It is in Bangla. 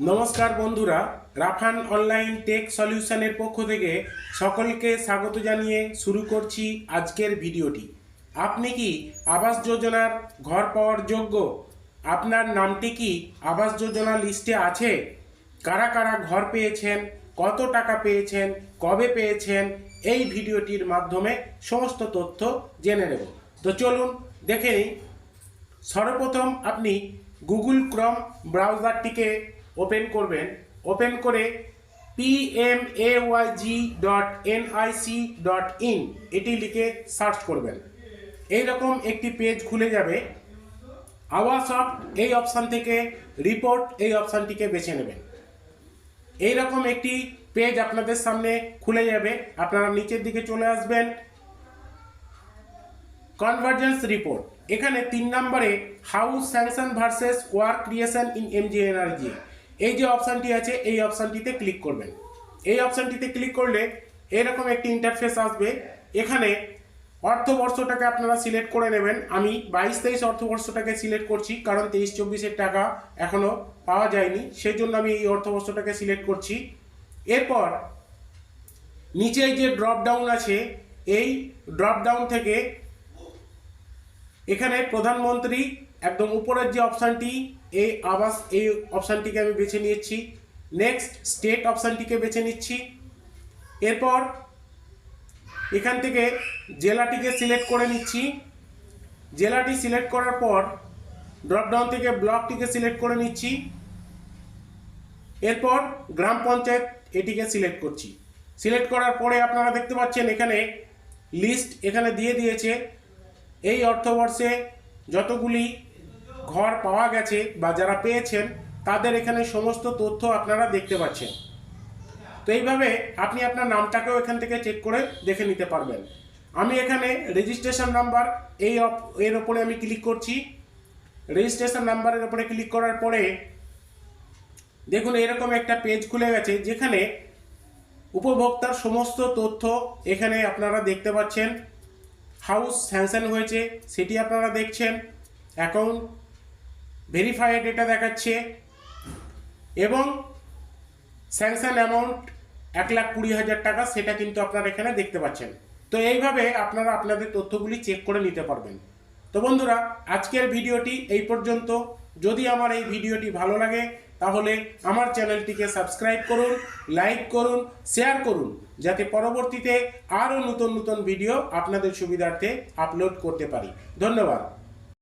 নমস্কার বন্ধুরা, রাফান অনলাইন টেক সলিউশনের পক্ষ থেকে সকলকে স্বাগত জানিয়ে শুরু করছি আজকের ভিডিওটি। আপনি কি আবাস যোজনার ঘর পাওয়ার যোগ্য? আপনার নামটি কি আবাস যোজনা লিস্টে আছে? কারা কারা ঘর পেয়েছেন? কত টাকা পেয়েছেন? কবে পেয়েছেন? এই ভিডিওটির মাধ্যমে সমস্ত তথ্য জেনে নেব। তো চলুন দেখে নিই। সর্বপ্রথম আপনি গুগল ক্রম ব্রাউজারটিকে ওপেন করবেন। ওপেন করে পিএমএওয়াইজি ডট ডট ইন এটি লিখে সার্চ করবেন। এইরকম একটি পেজ খুলে যাবে। আওয়াজ অফ এই অপশান থেকে রিপোর্ট এই অপশানটিকে বেছে নেবেন। এইরকম একটি পেজ আপনাদের সামনে খুলে যাবে। আপনারা নিচের দিকে চলে আসবেন। কনভার্জেন্স রিপোর্ট এখানে তিন নম্বরে house sanction versus work creation in MGNREGA এই যে অপশানটি আছে, এই অপশানটিতে ক্লিক করবেন। এই অপশানটিতে ক্লিক করলে এরকম একটি ইন্টারফেস আসবে। এখানে অর্থবর্ষটাকে আপনারা সিলেক্ট করে নেবেন। আমি বাইশ তেইশ অর্থবর্ষটাকে সিলেক্ট করছি, কারণ তেইশ চব্বিশের টাকা এখনও পাওয়া যায়নি। সেই জন্য আমি এই অর্থবর্ষটাকে সিলেক্ট করছি। এরপর নিচে যে ড্রপ ডাউন আছে, এই ড্রপ ডাউন থেকে এখানে প্রধানমন্ত্রী, একদম উপরের যে অপশানটি এই আবাস এই অপশানটিকে আমি বেছে নিয়েছি। নেক্সট স্টেট অপশানটিকে বেছে নিচ্ছি। এরপর এখান থেকে জেলাটিকে সিলেক্ট করে নিচ্ছি। জেলাটি সিলেক্ট করার পর ড্রপডাউন থেকে ব্লকটিকে সিলেক্ট করে নিচ্ছি। এরপর গ্রাম পঞ্চায়েত এটিকে সিলেক্ট করছি। সিলেক্ট করার পরে আপনারা দেখতে পাচ্ছেন এখানে লিস্ট এখানে দিয়ে দিয়েছে। এই অর্থবর্ষে যতগুলি ঘর পাওয়া গেছে বা যারা পেয়েছেন, তাদের এখানে সমস্ত তথ্য আপনারা দেখতে পাচ্ছেন। তো এইভাবে আপনি আপনার নামটাকেও এখান থেকে চেক করে দেখে নিতে পারবেন। আমি এখানে রেজিস্ট্রেশন নাম্বার এই এর ওপরে আমি ক্লিক করছি। রেজিস্ট্রেশন নাম্বারের ওপরে ক্লিক করার পরে দেখুন, এরকম একটা পেজ খুলে গেছে যেখানে উপভোক্তার সমস্ত তথ্য এখানে আপনারা দেখতে পাচ্ছেন। হাউস স্যাংশন হয়েছে, সেটি আপনারা দেখছেন। অ্যাকাউন্ট ভেরিফাইড এটা দেখাচ্ছে। এবং স্যাংশন অ্যামাউন্ট এক লাখ কুড়ি হাজার টাকা, সেটা কিন্তু আপনারা এখানে দেখতে পাচ্ছেন। তো এইভাবে আপনারা আপনাদের তথ্যগুলি চেক করে নিতে পারবেন। তো বন্ধুরা, আজকের ভিডিওটি এই পর্যন্ত। যদি আমার এই ভিডিওটি ভালো লাগে, তাহলে আমার চ্যানেলটিকে সাবস্ক্রাইব করুন, লাইক করুন শেয়ার করুন, যাতে পরবর্তীতে আরও নতুন নতুন ভিডিও আপনাদের সুবিধার্থে আপলোড করতে পারি। ধন্যবাদ।